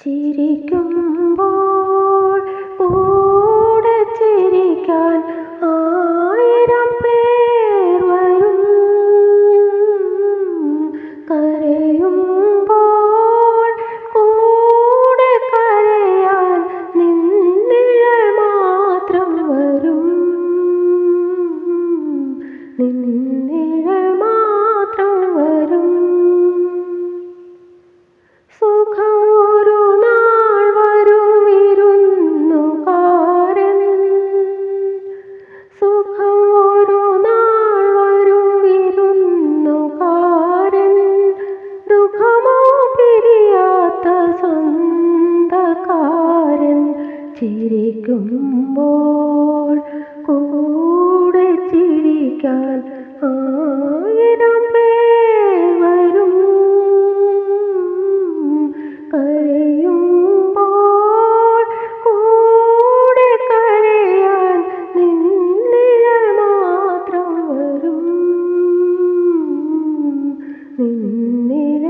ചിരിക്കുമ്പോൾ ആയിരം പേർ വരും. കരയുമ്പോൾ ചിരിക്കുമ്പോൾ കൂടെ ചിരിക്കാൻ ആയിരം പേർ വരും. കരയുമ്പോൾ കൂടെ കരയാൻ നിന്നിയ മാത്രം വരും. നിന്നിര